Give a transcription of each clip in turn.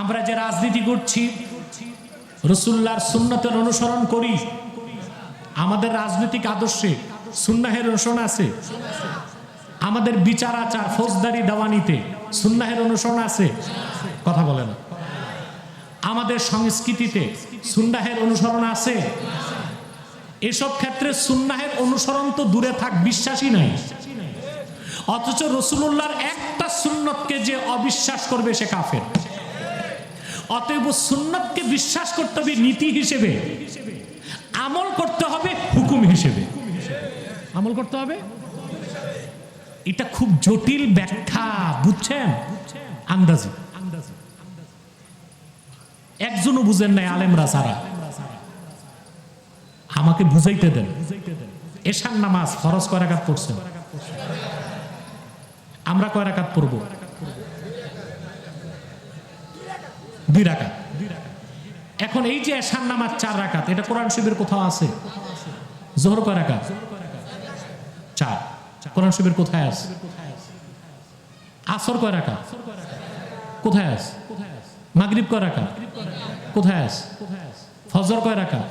আমরা যে রাজনীতি করছি, রসুল্লাহর সুন্নতের অনুসরণ করি, আমাদের রাজনৈতিক আদর্শে সুন্নাহের অনুসরণ আছে, আমাদের বিচার, আচার, ফৌজদারি, দেওয়ানিতে সুন্নাহের অনুসরণ আছে, কথা বলেন। আমাদের সংস্কৃতিতে সুন্নাহের অনুসরণ আছে, এসব ক্ষেত্রে সুন্নাহের অনুসরণ তো দূরে থাক, বিশ্বাসই নাই। অথচ রসুল্লাহর একটা সুন্নতকে যে অবিশ্বাস করবে সে কাফের। অতএব সুন্নতকে বিশ্বাস করতে হবে নীতি হিসেবে। আমল করতে হবে হুকুম হিসেবে। আমল করতে হবে? এটা খুব জটিল ব্যাখ্যা, বুঝছেন? আন্দাজি। একজনও বুঝেন নাই, আলেমরা সারা। আমাকে বুঝাইতে দেন। এশার নামাজ ফরজ কয় রাকাত পড়ছেন? আমরা কয় রাকাত পড়ব? দুই রাকাত। এখন এই যে এশার নামাজ চার রাকাত, এটা কোরআন শিবের কোথাও আছে? জোহর কয় রাকাত? চার। কোরআন শিবের কোথায় আছে? আসর কয় রাকাত? কোথায় আছে? মাগরিব কয় রাকাত? কোথায় আছে? ফজর কয় রাকাত?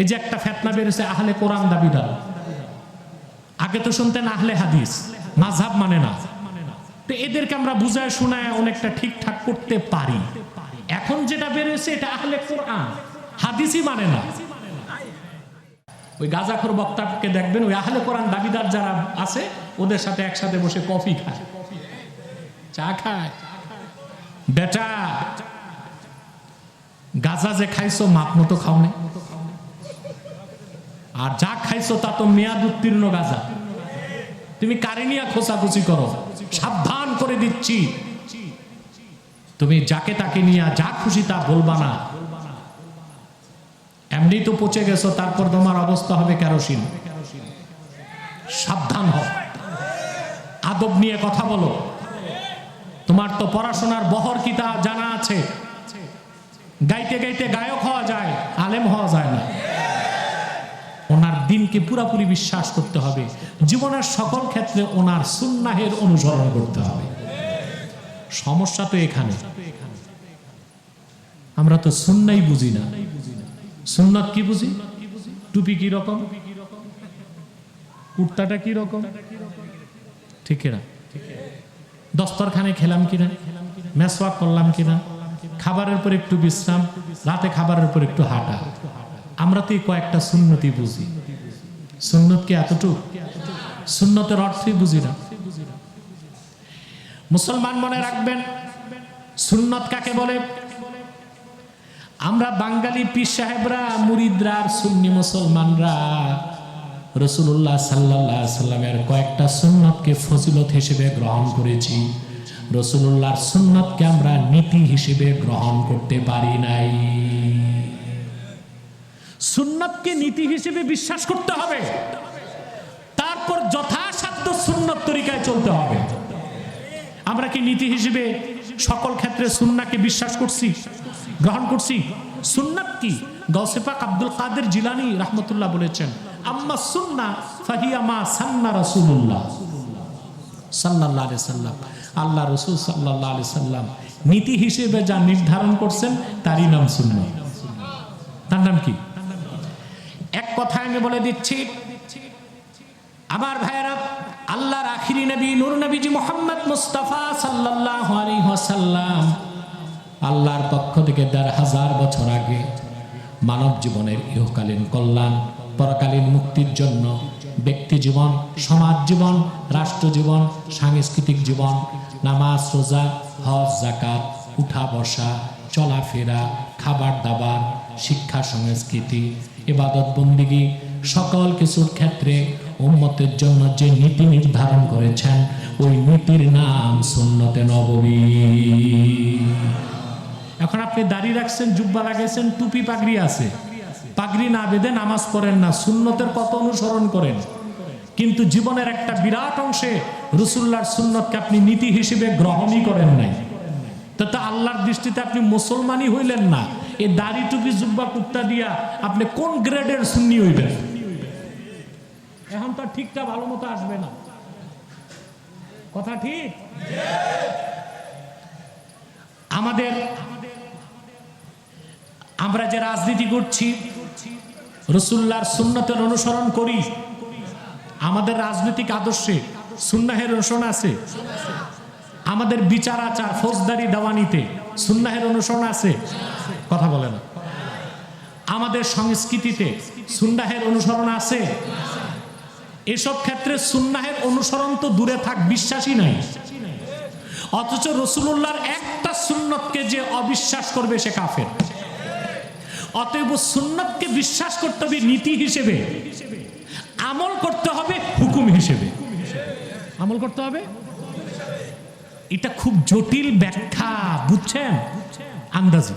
এই যে একটা ফেতনা বেরোছে আহলে কোরআন দাবিদার। আগে তো শুনতেন আহলে হাদিস মাঝহাব মানে না। তো এদেরকে আমরা বুঝায় শোনায় অনেকটা ঠিকঠাক করতে পারি। এখন যেটা বেরোয়েছে এটা আহলে কোরআন, হাদিসই মানে না। ওই গাজাখর বক্তাকে দেখবেন, ওই আহলে কোরআন দাবিদার যারা আছে, ওদের সাথে একসাথে বসে কফি খায়। চা খায়। বেটা, গাজা যে খাইছো, মাপ মতো খাও নাই আর যা খাইছো, তা তো মেয়াদ উত্তীর্ণ গাজা। তুমি কারিনিয়া খোঁচাখুচি করো। সাবধান। করে দিচ্ছি। তুমি যাকে তাকে নিয়ে যা খুশি তা বলবা না। এমনি তো পচে গেছো, তারপর তোমার অবস্থা হবে কেরোসিন। সাবধান হও। আদব নিয়ে কথা বলো। তোমার তো পড়াশোনার বহর কি তা জানা আছে? গাইতে গাইতে গায়ক হওয়া যায়, আলেম হওয়া যায় না। দিনকে পুরাপুরি বিশ্বাস করতে হবে। জীবনের সকল ক্ষেত্রে ওনার সুন্নাহের অনুসরণ করতে হবে। সমস্যা তো এখানে। আমরা তো সুন্নাই বুঝি না। সুন্নত কি বুঝি? টুপি কি রকম? কুর্তাটা কি রকম? ঠিক না দস্তরখানে খেলাম কিনা? মেসওয়াক করলাম কিনা? খাবারের পর একটু বিশ্রাম, রাতে খাবারের পর একটু হাঁটা। আমরা তো কয়েকটা সুন্নতি বুঝি। সুন্নত কি এতটুকু? সুন্নতের অর্থই বুঝি না। মুসলমান মনে রাখবেন, সুন্নত কাকে বলে? আমরা বাঙালি পীর সাহেবরা, মুরিদরা আর সুন্নি মুসলমানরা রসুল্লাহ সাল্লাহ সাল্লামের কয়েকটা সুন্নতকে ফজিলত হিসেবে গ্রহণ করেছি। রসুল্লাহর সুন্নতকে আমরা নীতি হিসেবে গ্রহণ করতে পারি নাই। সুন্নতকে নীতি হিসেবে বিশ্বাস করতে হবে। তারপর যথাসাধ্য সুন্নত তরিকায় চলতে হবে। আমরা কি নীতি হিসেবে সকল ক্ষেত্রে সুন্নাকে বিশ্বাস করছি, গ্রহণ করছি? সুন্নাত কি? গৌসেফাক আব্দুল কাদের জিলানি রহমতুল্লাহ বলেছেন, আম্মা সুন্না ফাহিয়া মা সান্না রাসূলুল্লাহ। সাল্লাল্লাহু আলাইহি সাল্লাম। আল্লাহ রসুল সাল্লাল্লাহু আলাইহি সাল্লাম নীতি হিসেবে যা নির্ধারণ করছেন, তারই নাম সুন্নাত। তার নাম কি? কথা আমি বলে দিচ্ছি, আমার ভাইয়েরা, আল্লাহর আখিরি নবী, নূর নবীজি মোহাম্মদ মুস্তাফা ওয়াসাল্লাম আল্লাহর পক্ষ থেকে দেড় হাজার বছর আগে মানব জীবনের ইহকালীন কল্যাণ, পরকালীন মুক্তির জন্য ব্যক্তি জীবন, সমাজ জীবন, রাষ্ট্র জীবন, সাংস্কৃতিক জীবন, নামাজ, রোজা, হজ জাকাত উঠা বসা চলাফেরা খাবার দাবার শিক্ষা সংস্কৃতি এবাদত বন্দিগি সকল কিছুর ক্ষেত্রে উম্মতের জন্য যে নীতি নির্ধারণ করেছেন, ওই নীতির নাম সুন্নতে নবমী এখন আপনি দাড়ি রাখছেন, জুব্বা লাগাইছেন, টুপি পাগড়ি আছে। পাগড়ি না বেঁধে নামাজ পড়েন না, সুন্নতের কত অনুসরণ করেন। কিন্তু জীবনের একটা বিরাট অংশে রসুল্লাহর সুন্নতকে আপনি নীতি হিসেবে গ্রহণই করেন নাই। তো আল্লাহর দৃষ্টিতে আপনি মুসলমানই হইলেন না। এই দাড়ি টুপি, জুব্বা, কুর্তা দিয়া আপনি কোন গ্রেডের সুন্নি হইবেন? এখন তো ঠিকটা ভালো মতো আসবে না। কথা ঠিক? আমাদের, আমরা যে রাজনীতি করছি, রসুল্লাহর সুন্নতের অনুসরণ করি, আমাদের রাজনৈতিক আদর্শে সুন্নাহের অনুসরণ আছে, আমাদের বিচার আচার, ফৌজদারি দেওয়ানিতে সুন্নাহের অনুসরণ আছে কথা বলে না। আমাদের সংস্কৃতিতে সুন্নাহের অনুসরণ আছে। এসব ক্ষেত্রে সুন্নাহের অনুসরণ তো দূরে থাক, বিশ্বাসই নাই। অথচ রসুল্লাহর একটা সুন্নতকে যে অবিশ্বাস করবে সে কাফের। অতএব সুন্নতকে বিশ্বাস করতে হবে নীতি হিসেবে। আমল করতে হবে হুকুম হিসেবে। আমল করতে হবে? এটা খুব জটিল ব্যাখ্যা, বুঝছেন? আন্দাজি।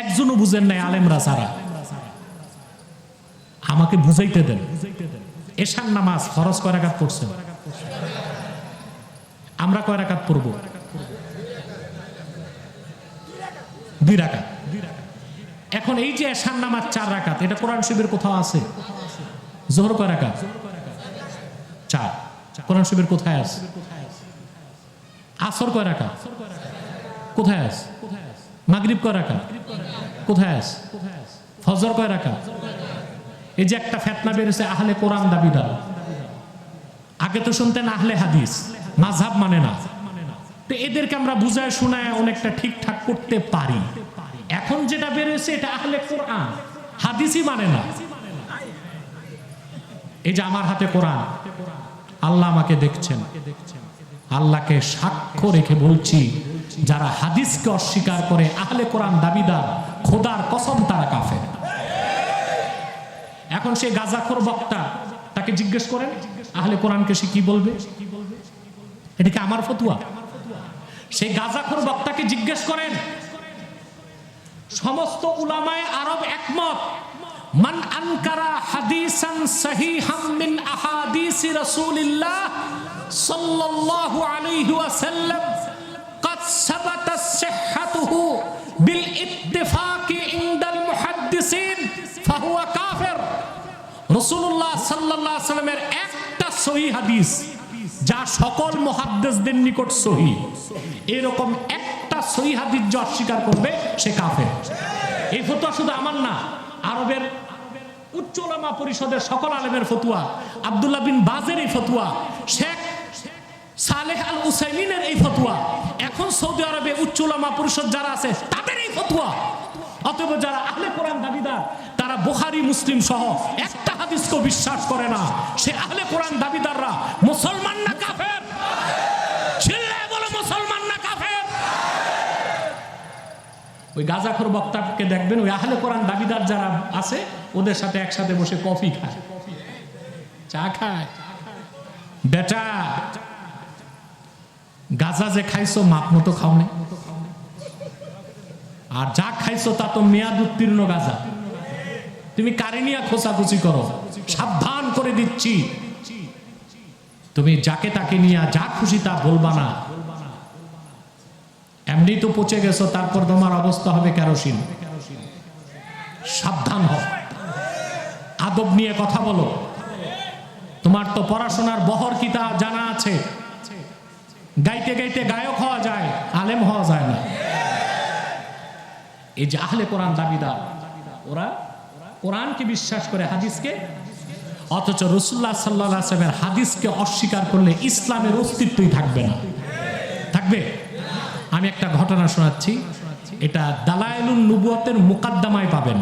একজনও বুঝেন নাই আলেমরা সারা। আমাকে বুঝাইতে দেন। এশার নামাজ ফরজ কয় রাকাত পড়ছেন? আমরা কয় রাকাত পড়ব? দুই রাকাত। এখন এই যে এশার নামাজ চার রাকাত, এটা কোরআন শরীফের কোথাও আছে? জোহর কয় রাকাত? চার। কোরআন শরীফের কোথায় আছে? আসর কয় রাকাত? কোথায় আছে? মাগরিব কয় রাকাত? কোথায় আছে? ফজর কয় রাকাত? এই যে একটা ফেতনা বেরোছে আহলে কোরআন দাবিদার। আগে তো শুনতেন আহলে হাদিস মাঝহাব মানে না। তো এদেরকে আমরা বুঝায় শোনায় অনেকটা ঠিকঠাক করতে পারি। এখন যেটা বেরোছে এটা আহলে কোরআন, হাদিসই মানে না। এই যে আমার হাতে কোরআন, আল্লাহ আমাকে দেখছেন। আল্লাহকে সাক্ষ্য রেখে বলছি যারা হাদিসকে অস্বীকার করে, আহলে কোরআন দাবিদার, খোদার কসম তারা কাফের। এখন সে গাজাখোর বক্তা তাকে জিজ্ঞেস করেন, আহলে কোরআনকে সে কি বলবে? এটা কি আমার ফতুয়া? সেই গাজাখোর বক্তাকে জিজ্ঞেস করেন, সমস্ত উলামায় আরব একমত, মান আনকারা হাদিসান সহিহাম মিন আহাদিসি রাসূলিল্লাহ সাল্লাল্লাহু আলাইহি ওয়াসাল্লাম মুহাদ্দিসিন, ফাহুয়া কাফের। রাসূলুল্লাহ সাল্লাল্লাহু আলাইহি একটা হাদিস, যা সকল মুহাদ্দিসদের নিকট সহি। এরকম একটা সহি হাদিস অস্বীকার করবে, সে কাফের। এই ফতোয়া শুধু আমার না, আরবের উচ্চলামা পরিষদের সকল আলেমের ফতুয়া, আবদুল্লাহ বিন বাজের এই ফতুয়া সে সালেহ আল উসাইমিনের এই ফতুয়া। এখন সৌদি আরবে উচ্চ ওলামা পরিষদ যারা আছে, তাদের এই ফতুয়া। অতএব যারা আহলে কোরআন দাবিদার, তারা বুখারি, মুসলিম সহ একটা হাদিসকে বিশ্বাস করে না। সে আহলে কোরআন দাবিদাররা মুসলমান না কাফের? চিল্লায় বলো মুসলমান না কাফের? ওই গাজাখোর বক্তাকে দেখবেন, ওই আহলে কোরআন দাবিদার যারা আছে, ওদের সাথে একসাথে বসে কফি খায়। চা খায়। বেটা গাজা যে খাইছো, মাপ মতো খাও নাই আর যা খাইছো, তা তো মেয়াদ উত্তীর্ণ গাজা। তুমি কারিনিয়া খোঁচাখুচি করো। সাবধান করে দিচ্ছি। তুমি যাকে তাকে নিয়ে যা খুশি তা বলবা না। এমনি তো পচে গেছো, তারপর তোমার অবস্থা হবে কেরোসিন। সাবধান হও। আদব নিয়ে কথা বলো। তোমার তো পড়াশোনার বহর কি তা জানা আছে? গাইতে গাইতে গায়ক হওয়া যায়, আলেম হওয়া যায় না। এই যে আহলে কোরআন দাবিদার, ওরা কোরআনকে বিশ্বাস করে হাদিসকে, অথচ রসুল্লাহ সাল্লাহ আসলামের হাদিসকে অস্বীকার করলে ইসলামের অস্তিত্বই থাকবে না। থাকবে? আমি একটা ঘটনা শোনাচ্ছি, এটা দালায়লুল নুবুয়তের মুকাদ্দামায় পাবেন।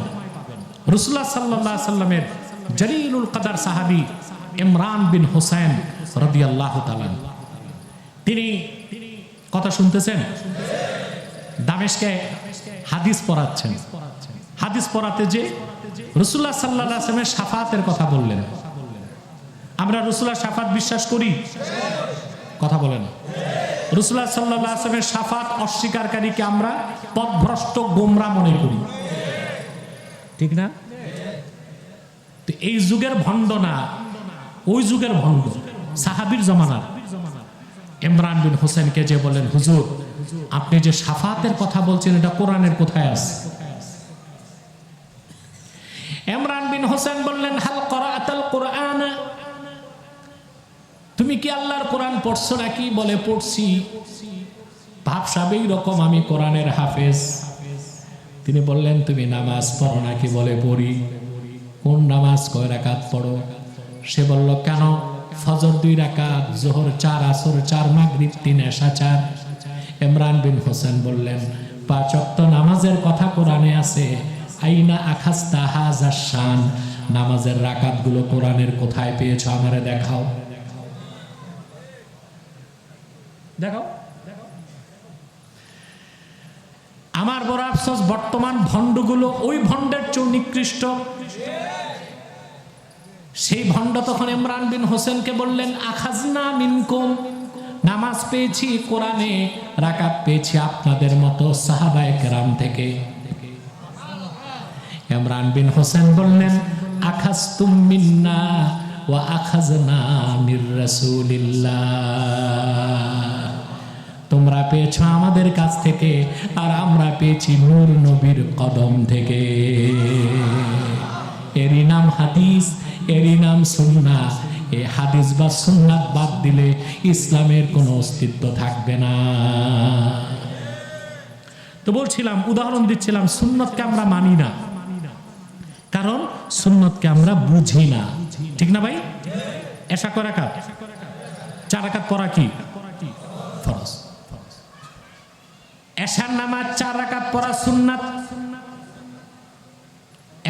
রসুল্লাহ সাল্লাহ সাল্লামের জলিলুল কাদার সাহাবি ইমরান বিন হোসেন রদিয়াল্লাহ তালান তিনি কথা শুনতেছেন? দামেশকে হাদিস পড়াচ্ছেন। হাদিস পড়াতে যে রসুল্লাহ সাল্লাহ আসলামের সাফাতের কথা বললেন। আমরা রসুল্লাহ সাফাত বিশ্বাস করি? কথা বলেন। রসুল্লাহ সাল্লাহ আসলামের সাফাত অস্বীকারীকে আমরা পথভ্রষ্ট গোমরা মনে করি। ঠিক না? এই যুগের ভণ্ড না, ওই যুগের ভণ্ড, সাহাবির জমানার। ইমরান বিন হোসেনকে যে বলেন, হুজুর, আপনি যে সাফাতের কথা বলছেন, এটা কোরআনের কোথায় আছে? ইমরান বিন হোসেন বললেন, হাল করাআতাল কোরআন? তুমি কি আল্লাহর কোরআন পড়ছো নাকি? বলে, পড়ছি। ভাবসাব রকম আমি কোরআনের হাফেজ। তিনি বললেন, তুমি নামাজ পড়ো নাকি? বলে, পড়ি। কোন নামাজ? কয় রাকাত পড়ো? সে বলল, কেন? ফজর দুই রাকাত, জোহর চার, আসর চার, মাগরিব তিন, এশা চার। ইমরান বিন হোসেন বললেন, পাঁচ ওয়াক্ত নামাজের কথা কোরআনে আছে। আইনা আখাস্তা হাজার শান। নামাজের রাকাতগুলো কোরআনের কোথায় পেয়েছ আমারে দেখাও। দেখাও। আমার বড় আফসোস, বর্তমান ভণ্ডগুলো ওই ভণ্ডের চেয়েও নিকৃষ্ট। সেই ভণ্ড তখন ইমরান বিন হোসেনকে বললেন, আখাজনা মিনকুম। নামাজ পেয়েছি, কোরআনে রাকাত পেয়েছি আপনাদের মতো সাহাবায়ে কেরাম থেকে। ইমরান বিন হোসেন বললেন, আখাজতুম মিন্না ওয়া আখাজনা মির রাসূলিল্লাহ। তোমরা পেয়েছ আমাদের কাছ থেকে আর আমরা পেয়েছি নূর নবীর কদম থেকে। নাম হাদিস, এরই নাম সুন্না এই হাদিস বা সুন্নাত বাদ দিলে ইসলামের কোনো অস্তিত্ব থাকবে না। তো বলছিলাম, উদাহরণ দিচ্ছিলাম, সুন্নতকে আমরা মানি না। কারণ সুন্নতকে আমরা বুঝি না। ঠিক না ভাই? এসা করা কাত চার রাকাত পড়া কি? এশার নামাজ চার রাকাত পড়া সুন্নাত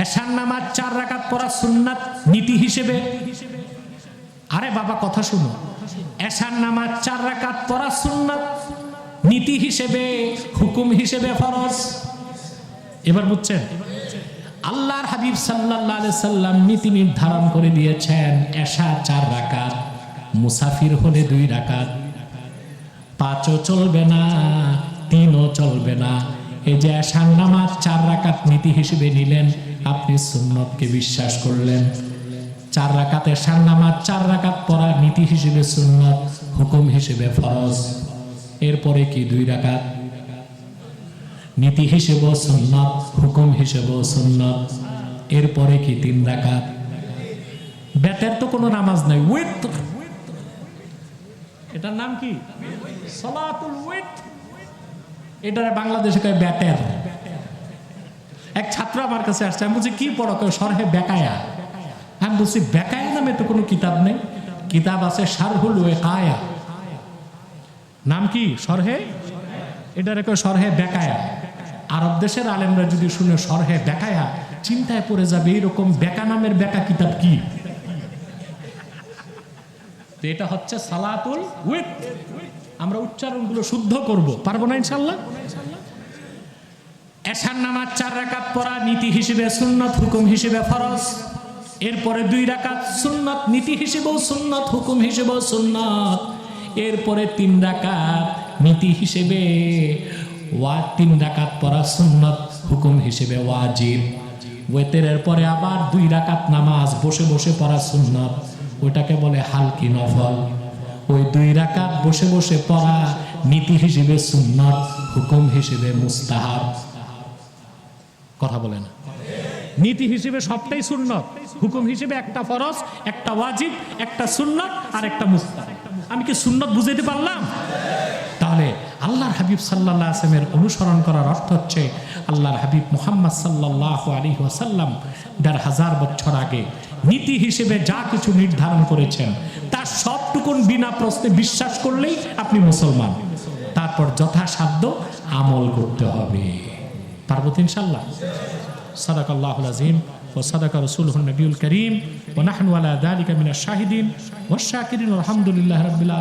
এশার নামাজ চার রাকাত পড়া সুন্নাত নীতি হিসেবে। আরে বাবা, কথা শুনো। এশার নামাজ চার রাকাত পড়া সুন্নাত নীতি হিসেবে, হুকুম হিসেবে ফরজ। এবার বুঝছেন? আল্লাহর হাবিব আলাইহি সাল্লাম নীতি নির্ধারণ করে দিয়েছেন এশা চার রাকাত, মুসাফির হলে দুই রাকাত। পাঁচও চলবে না, তিনও চলবে না। এই যে এশার নামাজ চার রাকাত নীতি হিসেবে নিলেন আপনি সুন্নতকে বিশ্বাস করলেন। চার রাকাত এশার নামাজ চার রাকাত পড়া নীতি হিসেবে সুন্নত, হুকুম হিসেবে ফরজ। এরপরে কি দুই রাকাত? নীতি হিসেবেও সুন্নত, হুকুম হিসেবেও সুন্নত। এরপরে কি তিন রাকাত? বেতের তো কোনো নামাজ নাই উইথ এটার নাম কি? সলাতুল উইথ এটারে বাংলাদেশে কয় ব্যাটের এক ছাত্র আমার কাছে আসছে, আমি বলছি, কি পড়ো কেউ? সরহে বেকায়া। আমি বলছি, বেকায়া নামে তো কোনো কিতাব নেই। কিতাব আছে সারহুল ওয়েকায়া। নাম কি? সরহে? এটারে কয় সরহে বেকায়া। আরব দেশের আলেমরা যদি শুনে সরহে বেকায়া, চিন্তায় পড়ে যাবে, এইরকম বেকা নামের বেকা কিতাব কি? এটা হচ্ছে সালাতুল উইথ আমরা উচ্চারণগুলো শুদ্ধ করব। পারব না ইনশাল্লাহ? এশার নামাজ চার রাকাত পড়া নীতি হিসেবে, সুন্নত হুকুম হিসেবে ফরজ। এরপরে দুই রাকাত সুন্নত নীতি হিসেবেও সুন্নত, হুকুম হিসেবেও সুন্নত। এরপরে তিন রাকাত নীতি হিসেবে, ওয়া তিন রাকাত পড়া সুন্নত, হুকুম হিসেবে ওয়াজিব। ওয়েতেরের পরে আবার দুই রাকাত নামাজ বসে বসে পড়া সুন্নত, ওইটাকে বলে হালকি নফল। ওই দুই রাকাত বসে বসে পড়া নীতি হিসেবে সুন্নত, হুকুম হিসেবে মুস্তাহাব। কথা বলে না। নীতি হিসেবে সবটাই সুন্নত, হুকুম হিসেবে একটা ফরজ, একটা ওয়াজিব, একটা সুন্নত আর একটা মুস্তাহাব। আমি কি সুন্নত বুঝাইতে পারলাম? তাহলে আল্লাহর হাবিব সাল্লাহ আসলামের অনুসরণ করার অর্থ হচ্ছে আল্লাহর হাবিব মুহাম্মদ সাল্লাহ আলী ওয়াসাল্লাম দেড় হাজার বছর আগে নীতি হিসেবে যা কিছু নির্ধারণ করেছেন তার সবটুকুন বিনা প্রশ্নে বিশ্বাস করলেই আপনি মুসলমান। তারপর যথাসাধ্য আমল করতে হবে। পারব তো ইনশাল্লাহ সাদাক আল্লাহ আজিম ও সাদাক রসুল নবীল করিম ও নাহনওয়ালা দালিকা মিনা শাহিদিন ও শাকিরিন আলহামদুলিল্লাহ রবিল